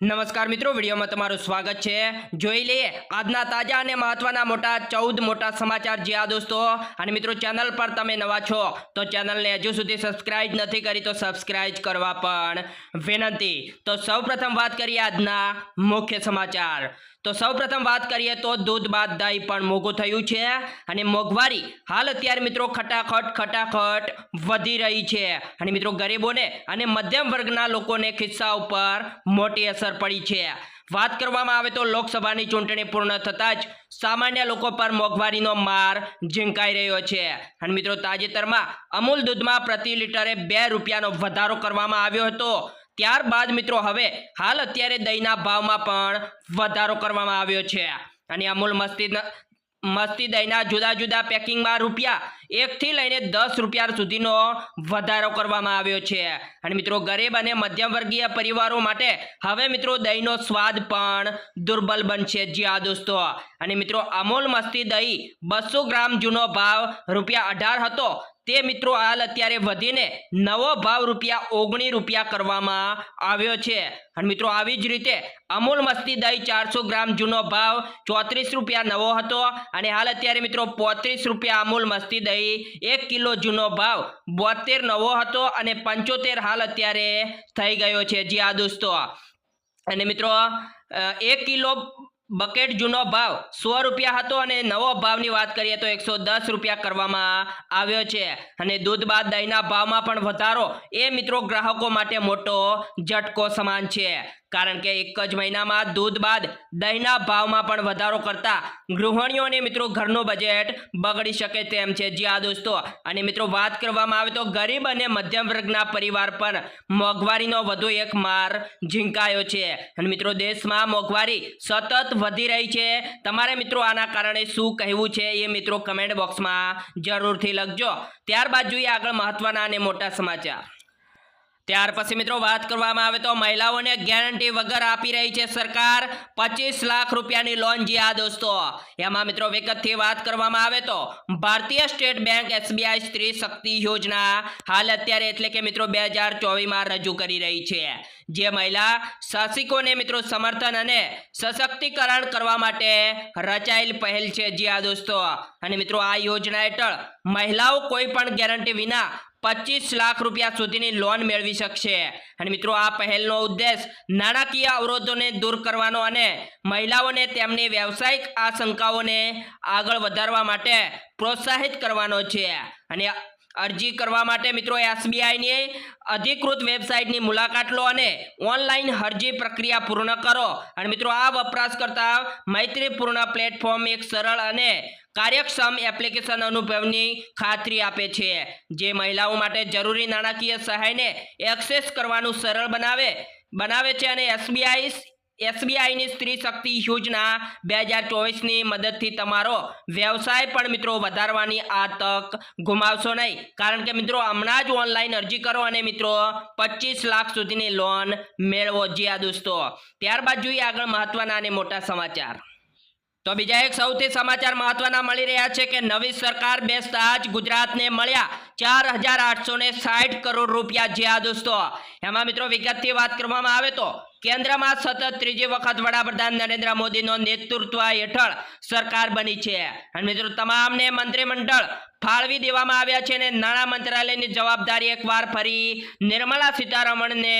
નમસ્કાર મિત્રો, વિડીયોમાં તમારું સ્વાગત છે. જોઈ લઈએ આજના તાજા અને મહત્વના મોટા ચૌદ મોટા સમાચાર. જે આ દોસ્તો, અને મિત્રો ચેનલ પર તમે નવા છો, તો ચેનલને હજુ સુધી સબસ્ક્રાઇબ નથી કરી, તો સબસ્ક્રાઇબ કરવા પણ વિનંતી. તો સૌપ્રથમ વાત કરીએ આજના મુખ્ય સમાચાર. તો સૌપ્રથમ વાત કરીએ તો દૂધ બાદ દહીં પણ મોંઘું થયું છે અને મોંઘવારી હાલ અત્યારે મિત્રો ખટાખટ ખટાખટ વધી રહી છે. અને મિત્રો ગરીબોને અને મધ્યમ વર્ગના લોકોને ખિસ્સા ઉપર મોટી અસર પડી છે. વાત કરવામાં આવે તો લોકસભાની ચૂંટણી પૂર્ણ થતાં જ સામાન્ય લોકો પર મોંઘવારીનો માર ઝીંકાઈ રહ્યો છે. અને મિત્રો તાજેતરમાં અમૂલ દૂધમાં પ્રતિ લીટરે બે રૂપિયાનો વધારો કરવામાં આવ્યો હતો. ત્યારબાદ મિત્રો હવે હાલ અત્યારે દહીંના ભાવમાં પણ વધારો કરવામાં આવ્યો છે. અને અમૂલ મસ્તી મસ્તી દહીંના જુદા જુદા પેકિંગમાં રૂપિયા એકથી લઈને દસ રૂપિયા સુધીનો વધારો કરવામાં આવ્યો છે. અને મિત્રો ગરીબ અને મધ્યમવર્ગીય પરિવારો માટે હવે મિત્રો દહીંનો સ્વાદ પણ દુર્બલ બનશે. જી આ દોસ્તો, અને મિત્રો અમૂલ મસ્તી દહીં બસો ગ્રામ જૂનો ભાવ રૂપિયા અઢાર હતો તે મિત્રો હાલ અત્યારે વધીને નવો ભાવ રૂપિયા ઓગણી રૂપિયા કરવામાં આવ્યો છે. અને મિત્રો આવી જ રીતે અમૂલ મસ્તી દહીં ચારસો ગ્રામ જૂનો ભાવ ચોત્રીસ રૂપિયા નવો હતો. અને હાલ અત્યારે મિત્રો પોત્રીસ રૂપિયા અમૂલ મસ્તી દહીં, એક કિલો જૂનો ભાવ બોતેર નવો હતો અને પંચોતેર હાલ અત્યારે થઈ ગયો છે. જી આ દોસ્તો. અને મિત્રો એક કિલો બકેટ જૂનો ભાવ સો રૂપિયા હતો અને નવો ભાવની વાત કરીએ તો એકસો દસ રૂપિયા કરવામાં આવ્યો છે. અને દૂધ બાદ દહીંના ભાવમાં પણ વધારો. એ મિત્રો ગ્રાહકો માટે મોટો ઝટકો સમાન છે. કારણ કે એક જ મહિનામાં દૂધ બાદ દહીંના ભાવમાં પણ વધારો કરતા ગૃહિણીઓને મિત્રો ઘરનું બજેટ બગડી શકે તેમ છે. જી આ દોસ્તો, અને મિત્રો વાત કરવામાં આવે તો ગરીબ અને મધ્યમ વર્ગના પરિવાર પર મોંઘવારીનો વધુ એક માર ઝીંકાયો છે. અને મિત્રો દેશમાં મોંઘવારી સતત વધી રહી છે. તમારે મિત્રો આના કારણે શું કહેવું છે એ મિત્રો કમેન્ટ બોક્સમાં જરૂરથી લખજો. ત્યારબાદ જોઈએ આગળ મહત્વના અને મોટા સમાચાર. ત્યાર પછી મિત્રો વાત કરવામાં આવે તો મહિલાઓને ગેરંટી વગર આપી રહી છે સરકાર પચીસ લાખ રૂપિયાની લોન જે આ દોસ્તો. એમાં મિત્રો વિગતથી વાત કરવામાં આવે તો ભારતીય સ્ટેટ બેંક એસબીઆઈ સ્ત્રી શક્તિ યોજના હાલ અત્યારે એટલે કે મિત્રો બે હજાર ચોવીસમાં રજૂ કરી રહી છે. જે મહિલા શાસિકોને મિત્રો સમર્થન અને સશક્તિકરણ કરવા માટે રચાયેલ પહેલ છે જી આ દોસ્તો. અને મિત્રો આ યોજના હેઠળ મહિલાઓ કોઈ પણ ગેરંટી વિના પચીસ લાખ રૂપિયા સુધીની લોન મેળવી શકશે. અને મિત્રો, આ પહેલનો ઉદ્દેશ નાણાકીય અવરોધોને દૂર કરવાનો અને મહિલાઓને તેમની વ્યવસાયિક આશંકાઓને આગળ વધારવા માટે પ્રોત્સાહિત કરવાનો છે. અને અરજી કરવા માટે મિત્રો એસબીઆઈની અધિકૃત વેબસાઇટની મુલાકાત લો અને ઓનલાઈન અરજી પ્રક્રિયા પૂર્ણ કરો. અને મિત્રો આ વપરાશકર્તા મૈત્રીપૂર્ણ પ્લેટફોર્મ એક સરળ અને કાર્યક્ષમ એપ્લિકેશન અનુભવની ખાતરી આપે છે. જે મહિલાઓ માટે જરૂરી નાણાકીય સહાયને એક્સેસ કરવાનું સરળ બનાવે બનાવે છે અને એસબીઆઈ એસબીઆઈની સ્ત્રી શક્તિ યોજના બે હજાર ચોવીસની મદદથી તમારો વ્યવસાય પણ મિત્રો વધારવાની આ તક ગુમાવશો નહીં. કારણ કે મિત્રો હમણાં જ ઓનલાઈન અરજી કરો અને મિત્રો પચીસ લાખ સુધીની લોન મેળવો. જી આ દોસ્તો, ત્યારબાદ જોઈએ આગળ મહત્વના અને મોટા સમાચાર. તો બીજા એક સૌથી સમાચાર મહત્વના મળી રહ્યા છે કે નવી સરકાર બેસતા જ ગુજરાતને મળ્યા ચાર હજાર આઠસો ને સાઠ કરોડ રૂપિયા. જે આ દોસ્તો, એમાં મિત્રો વિગતથી વાત કરવામાં આવે તો કેન્દ્રમાં સતત ત્રીજી વખત વડાપ્રધાન નરેન્દ્ર મોદીનો નેતૃત્વ હેઠળ સરકાર બની છે. અને મિત્રો, તમામને મંત્રીમંડળ ફાળવી દેવામાં આવ્યા છે અને નાણાં મંત્રાલયની જવાબદારી એકવાર ફરી નિર્મલા સીતારમણને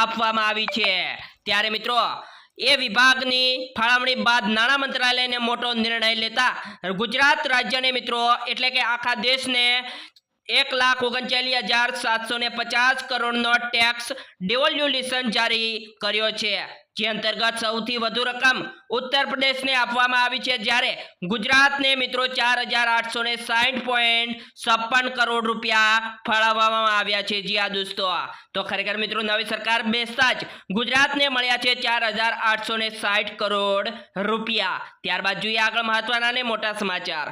આપવામાં આવી છે. ત્યારે મિત્રો, એ વિભાગની ફાળવણી બાદ નાણાં મંત્રાલયને મોટો નિર્ણય લેતા ગુજરાત રાજ્યને મિત્રો, એટલે કે આખા દેશને એક લાખ ઓગણચાલીસ હજાર સાતસો ને પચાસ કરોડનો ટેક્સ ડિવોલ્યુશન જારી કર્યો છે. જે અંતર્ગત સૌથી વધુ રકમ ઉત્તર પ્રદેશને આપવામાં આવી છે જ્યારે ગુજરાતને મિત્રો ચાર હજાર આઠસો ને સાઠ પોઈન્ટ છપ્પન કરોડ રૂપિયા ફાળવવામાં આવ્યા છે. જી આ દોસ્તો, તો ખરેખર મિત્રો નવી સરકાર બેસતા જ ગુજરાતને મળ્યા છે ચાર હજાર આઠસો ને સાઠ કરોડ રૂપિયા. ત્યારબાદ જોઈએ આગળ મહત્વના અને મોટા સમાચાર.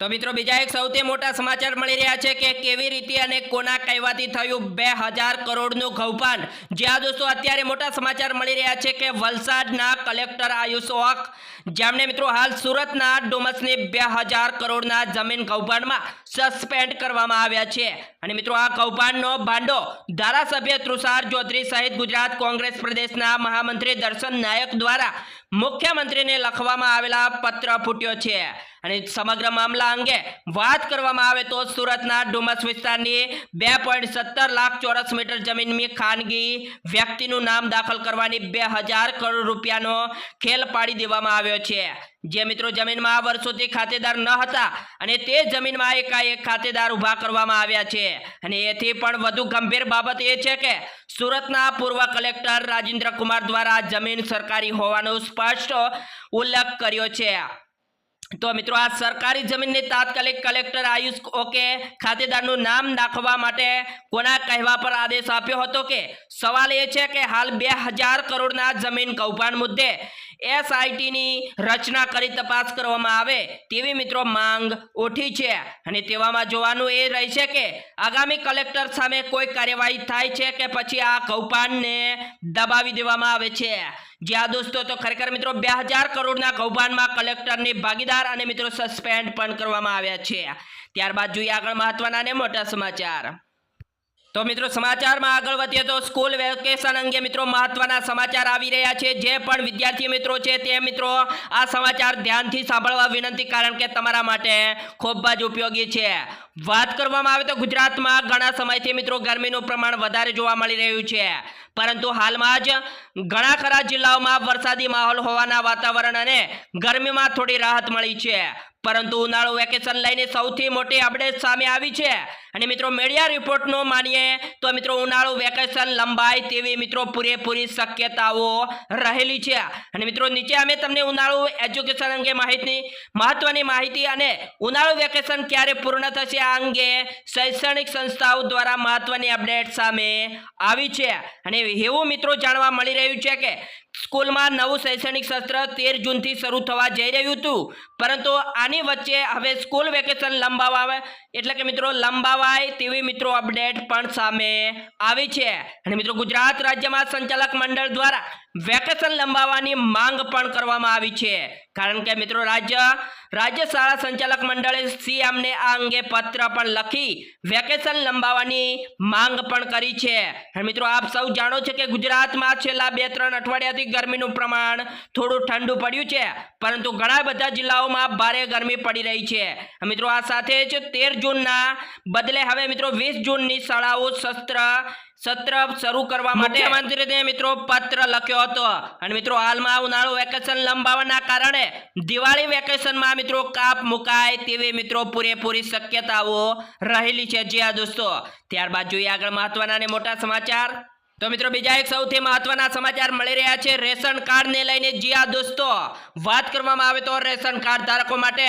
તો મિત્રો બીજા એક સૌથી મોટા સમાચાર મળી રહ્યા છે કે કેવી રીતે અને કોના કહેવાથી થયું બે હજાર કરોડનું કૌભાંડ જ્યાં દોસ્તો અત્યારે મોટા સમાચાર મળી રહ્યા છે કે વલસાડના કલેક્ટર આયુષ ઓક જેમણે મિત્રો હાલ સુરતના ડોમસની બે હજાર કરોડના જમીન કૌભાંડમાં સસ્પેન્ડ કરવામાં આવ્યા છે. અને મિત્રો આ કૌભાંડનો ભાંડો ધારાસભ્ય તુષાર ચૌધરી સહિત ગુજરાત કોંગ્રેસ પ્રદેશના મહામંત્રી દર્શન નાયક દ્વારા મુખ્યમંત્રીને લખવામાં આવેલા પત્ર ફૂટ્યો છે. અને સમગ્ર મામલા અંગે વાત કરવામાં આવે તો સુરતના ડુમસ વિસ્તારની બે પોઈન્ટ સત્તર લાખ ચોરસ મીટર જમીનની ખાનગી વ્યક્તિનું નામ દાખલ કરવાની બે હજાર કરોડ રૂપિયાનો ખેલ પાડી દેવામાં આવ્યો છે. જે મિત્રો જમીનમાં વર્ષોથી ખાતેદાર ન હતા અને તે જમીનમાં એકાએક ખાતેદાર ઊભા કરવામાં આવ્યા છે. અને એથી પણ વધુ ગંભીર બાબત એ છે કે સુરતના પૂર્વ કલેક્ટર રાજેન્દ્ર કુમાર દ્વારા જમીન સરકારી હોવાનો સ્પષ્ટ ઉલ્લેખ કર્યો છે. તો મિત્રો, આ સરકારી જમીનની તાત્કાલિક કલેક્ટર આયુષ ઓકે ખાતેદારનું નામ નાખવા માટે કોના કહેવા પર આદેશ આપ્યો હતો કે સવાલ એ છે કે હાલ બે કરોડના જમીન કૌભાંડ મુદ્દે એસઆઈટીની રચના કરી તપાસ કરવામાં આવે તેવી મિત્રો માંગ ઉઠી છે. અને તેવામાં જોવાનું એ રહેશે કે આગામી કલેક્ટર સામે કોઈ કાર્યવાહી થાય છે કે પછી આ કૌભાંડને દબાવી દેવામાં આવે છે. જ્યાં દોસ્તો, તો ખરેખર મિત્રો બે હજાર કરોડના કૌભાંડમાં કલેક્ટરની ભાગીદાર અને મિત્રો સસ્પેન્ડ પણ કરવામાં આવ્યા છે. ત્યારબાદ જોઈએ આગળ મહત્વના અને મોટા સમાચાર. તો મિત્રો સમાચારમાં આગળ વધીએ તો સ્કૂલ વેકેશન અંગે મિત્રો મહત્વના સમાચાર આવી રહ્યા છે. જે પણ વિદ્યાર્થી મિત્રો છે તે મિત્રો આ સમાચાર ધ્યાનથી સાંભળવા વિનંતી કારણ કે તમારા માટે ખૂબ જ ઉપયોગી છે. વાત કરવામાં આવે તો ગુજરાતમાં ઘણા સમયથી મિત્રો ગરમીનું પ્રમાણ વધારે જોવા મળી રહ્યું છે. પરંતુ હાલમાં જ ઘણા ખરા જિલ્લાઓમાં વરસાદી માહોલ હોવાના વાતાવરણ અને ગરમીમાં થોડી રાહત મળી છે. પરંતુ ઉનાળુ વેકેશન લઈને સૌથી મોટી અપડેટ સામે આવી છે. અને મિત્રો મીડિયા રિપોર્ટનો માનીએ તો મિત્રો, ઉનાળુ વેકેશન લંબાય તેવી મિત્રો પૂરેપૂરી શક્યતાઓ રહેલી છે. અને મિત્રો, નીચે અમે તમને ઉનાળુ એજ્યુકેશન અંગે માહિતી મહત્વની માહિતી અને ઉનાળુ વેકેશન ક્યારે પૂર્ણ થશે આ અંગે શૈક્ષણિક સંસ્થાઓ દ્વારા મહત્વની અપડેટ સામે આવી છે. અને એવું મિત્રો જાણવા મળી રહ્યું છે કે સ્કૂલમાં નવું શૈક્ષણિક સત્ર તેર જૂનથી શરૂ થવા જઈ રહ્યું હતું. પરંતુ આની વચ્ચે હવે સ્કૂલ વેકેશન લંબાવવા એટલે કે મિત્રો લંબાવાય તેવી મિત્રો અપડેટ પણ સામે આવી છે. અને મિત્રો ગુજરાત રાજ્યમાં સંચાલક મંડળ દ્વારા વેકેશન લંબાવવાની માંગ પણ કરવામાં આવી છે. કારણ કે મિત્રો રાજ્ય રાજ્ય શાળા સંચાલક મંડળે સીએમને આ અંગે પત્ર પણ લખી વેકેશન લંબાવવાની માંગ પણ કરી છે. અને મિત્રો આપ સૌ જાણો છો કે ગુજરાતમાં છેલ્લા બે ત્રણ અઠવાડિયાથી ગરમીનું પ્રમાણ થોડું ઠંડુ પડ્યું છે, પરંતુ ઘણા બધા જિલ્લાઓમાં ભારે ગરમી પડી રહી છે. મિત્રો, આ સાથે જ તેર જૂનના બદલે હવે મિત્રો વીસ જૂનની શાળાઓ સત્ર સત્ર શરૂ કરવા માટે મુખ્યમંત્રીને મિત્રો પત્ર લખ્યો હતો. અને મિત્રો, હાલમાં ઉનાળુ વેકેશન લંબાવવાના કારણે દિવાળી વેકેશનમાં મિત્રો કાપ મુકાય તેવી મિત્રો પૂરેપૂરી શક્યતાઓ રહેલી છે. જ્યાં દોસ્તો, ત્યારબાદ જોઈએ આગળ મહત્વના અને મોટા સમાચાર. તો મિત્રો બીજા એક સૌથી મહત્વના સમાચાર મળી રહ્યા છે. રેશન કાર્ડને લઈને જી આ દોસ્તો, વાત કરવામાં આવે તો રેશન કાર્ડ ધારકો માટે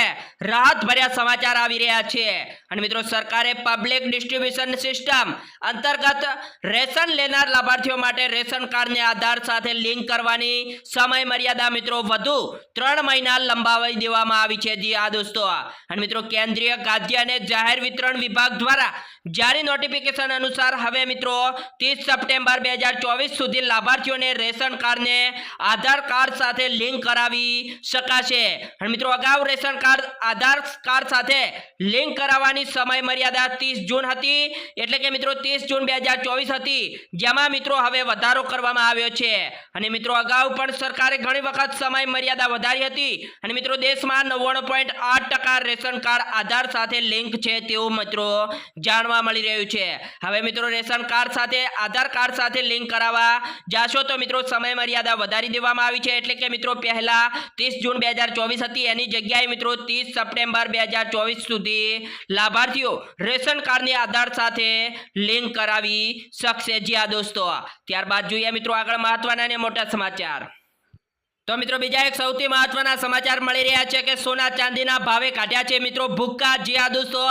રાહત ભર્યા સમાચાર આવી રહ્યા છે. અને મિત્રો સરકારે પબ્લિક ડિસ્ટ્રીબ્યુશન સિસ્ટમ અંતર્ગત રેશન લેનાર લાભાર્થીઓ માટે રેશન કાર્ડને આધાર સાથે લિંક કરવાની સમય મર્યાદા મિત્રો વધુ ત્રણ મહિના લંબાવી દેવામાં આવી છે જી આ દોસ્તો. અને મિત્રો કેન્દ્રીય ખાદ્ય અને જાહેર વિતરણ વિભાગ દ્વારા જારી નોટિફિકેશન અનુસાર હવે મિત્રો ત્રીસ સપ્ટેમ્બર બે હજાર ચોવીસ સુધી લાભાર્થીઓને રેશન કાર્ડને આધાર કાર્ડ સાથે લિંક કરાવી શકાશે. મિત્રો, અગાઉ રેશન કાર્ડ, આધાર કાર્ડ સાથે લિંક કરાવવાની સમય મર્યાદા ત્રીસ જૂન હતી. એટલે કે મિત્રો, ત્રીસ જૂન બે હતી. જેમાં મિત્રો હવે વધારો કરવામાં આવ્યો છે. અને મિત્રો, અગાઉ પણ સરકારે ઘણી વખત સમય મર્યાદા વધારી હતી. અને મિત્રો, દેશમાં નવ્વાણું પોઈન્ટ આઠ ટકા રેશન કાર્ડ આધાર સાથે લિંક છે તેવું મિત્રો જાણવા મળી રહ્યું છે. હવે મિત્રો, રેશન કાર્ડ સાથે, આધાર કાર્ડ સાથે લિંક કરાવવા જાશો તો મિત્રો સમય મર્યાદા વધારી દેવામાં આવી છે. એટલે કે મિત્રો પહેલા ત્રીસ જૂન બે હતી. એની જગ્યાએ મિત્રો ત્રીસ સપ્ટેમ્બર બે સુધી લાભાર્થીઓ રેશન કાર્ડની આધાર સાથે લિંક કરાવી શકશે. જ્યાં દોસ્તો, ત્યારબાદ જોઈએ મિત્રો આગળ મહત્વના અને મોટા સમાચાર. તો મિત્રો બીજા એક સૌથી મહત્વના સમાચાર મળી રહ્યા છે કે સોના ચાંદીના ભાવે કાઢ્યા છે મિત્રો ભૂક્કા જીયા દોસ્તો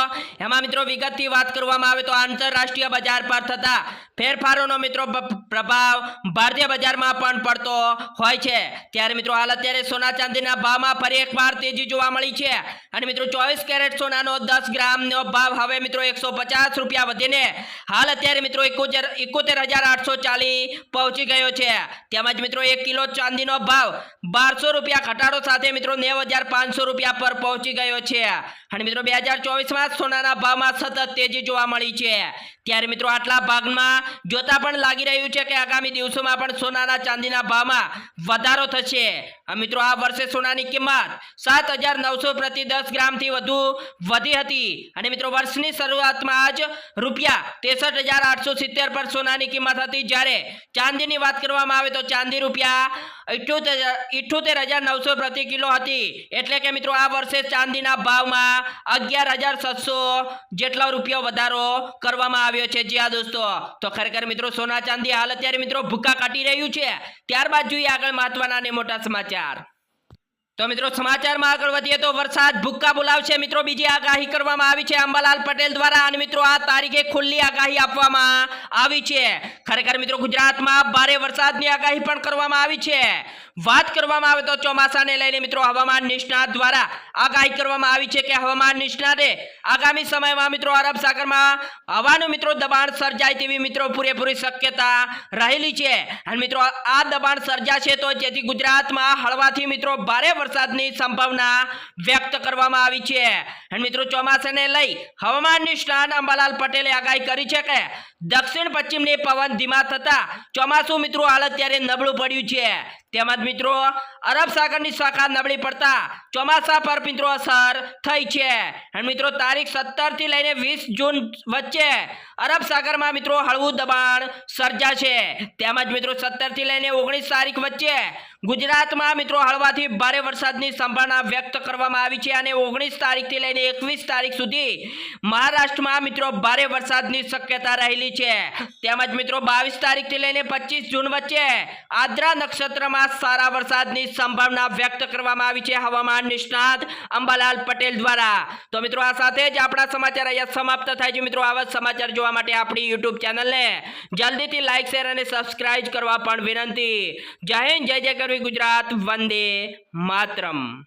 એમાં મિત્રો વિગતથી વાત કરવામાં આવે તો આંતરરાષ્ટ્રીય બજાર પર થતા ફેરફારોનો મિત્રો પ્રભાવ ભારતીય બજારમાં પણ પડતો હોય છે. ત્યારે મિત્રો હાલ અત્યારે સોના ચાંદીના ભાવમાં ફરી એકવાર તેજી જોવા મળી છે. અને મિત્રો ચોવીસ કેરેટ સોનાનો દસ ગ્રામનો ભાવ હવે મિત્રો એકસો પચાસ રૂપિયા વધીને હાલ અત્યારે મિત્રો એકોતેર હજાર આઠસો ચાલીસ પહોંચી ગયો છે. તેમજ મિત્રો એક કિલો ચાંદીનો ભાવ બારસો રૂપિયા ઘટાડો સાથે મિત્રો નેવ હજાર પાંચસો રૂપિયા પર પહોંચી ગયો છે. અને મિત્રો બે હજાર ચોવીસમાં સોનાના ભાવમાં સતત તેજી જોવા મળી છે. ત્યારે મિત્રો આટલા ભાગમાં જોતા પણ લાગી રહ્યું છે કે આગામી દિવસોમાં પણ સોનાના ચાંદીના ભાવમાં વધારો થશે. મિત્રો આ વર્ષે સોનાની કિંમત સાત હજાર નવસો પ્રતિ દસ ગ્રામથી વધુ વધી હતી. અને મિત્રો વર્ષની શરૂઆતમાં જ રૂપિયા ત્રેસઠ હજાર આઠસો સિત્તેર પર સોનાની કિંમત હતી. જ્યારે ચાંદીની વાત કરવામાં આવે તો ચાંદી રૂપિયા ઇઠ્યોતેર ઇઠ્યોતેર હજાર નવસો પ્રતિ કિલો હતી. એટલે કે મિત્રો આ વર્ષે ચાંદીના ભાવમાં અગિયાર હજાર સાતસો જેટલો રૂપિયો વધારો કરવામાં આવ્યો છે. જી હા દોસ્તો. તો ખરેખર મિત્રો સોના ચાંદી હાલ અત્યારે મિત્રો ભૂકા કાઢી રહ્યું છે. ત્યારબાદ જોઈએ આગળ મહત્વના અને મોટા સમાચાર. તો મિત્રો સમાચારમાં આગળ વધીએ તો વરસાદ ભૂક્કા બોલાવશે. મિત્રો બીજી આગાહી કરવામાં આવી છે. અંબાલાલ પટેલ દ્વારા અને મિત્રો આ તારીખે ખુલ્લી આગાહી આપવામાં આવી છે. ખરેખર મિત્રો ગુજરાતમાં ભારે વરસાદની આગાહી પણ કરવામાં આવી છે. વાત કરવામાં આવે તો ચોમાસાને લઈને મિત્રો હવામાન નિષ્ણાત દ્વારા આગાહી કરવામાં આવી છે કે હવામાન નિષ્ણાતે આગામી સમયમાં મિત્રો અરબ સાગરમાં હવાનું મિત્રો દબાણ સર્જાય તેવી મિત્રો પૂરેપૂરી શક્યતા રહેલી છે. અને મિત્રો આ દબાણ સર્જાશે તો જેથી ગુજરાતમાં હળવાથી મિત્રો ભારે વરસાદની સંભાવના વ્યક્ત કરવામાં આવી છે. અને મિત્રો ચોમાસાને લઈ હવામાન નિષ્ણાત અંબાલાલ પટેલે આગાહી કરી છે કે દક્ષિણ પશ્ચિમની પવન ધીમા થતા ચોમાસું મિત્રો હાલ અત્યારે નબળું પડ્યું છે. તેમજ મિત્રો, અરબ સાગરની શાખા નબળી પડતા ચોમાસા પર મિત્રો અસર થઈ છે. અને મિત્રો, તારીખ સત્તરથી લઈને વીસ જૂન વચ્ચે અરબ સાગરમાં મિત્રો હળવું દબાણ સર્જાશે. તેમજ મિત્રો સત્તરથી લઈને ઓગણીસ તારીખ વચ્ચે ગુજરાતમાં મિત્રો હળવાથી ભારે વરસાદની સંભાવના વ્યક્ત કરવામાં આવી છે અને ઓગણીસ તારીખથી લઈને એકવીસ તારીખ સુધી મહારાષ્ટ્રમાં મિત્રો ભારે વરસાદની શક્યતા રહેલી છે. તેમજ મિત્રો, બાવીસ તારીખથી લઈને પચીસ જૂન વચ્ચે આદ્રા નક્ષત્રમાં સારા વરસાદની સંભાવના વ્યક્ત કરવામાં આવી છે હવામાન નિષ્ણાત અંબાલાલ પટેલ દ્વારા. તો મિત્રો આ સાથે જ આપણા સમાચાર અહીંયા સમાપ્ત થાય છે. મિત્રો આવા સમાચાર જોવા માટે આપણી યુટ્યુબ ચેનલને જલ્દીથી લાઇક શેર અને સબસ્ક્રાઇબ કરવા પણ વિનંતી. જય હિન્દ, જય જય કરવી ગુજરાત, વંદે માતરમ.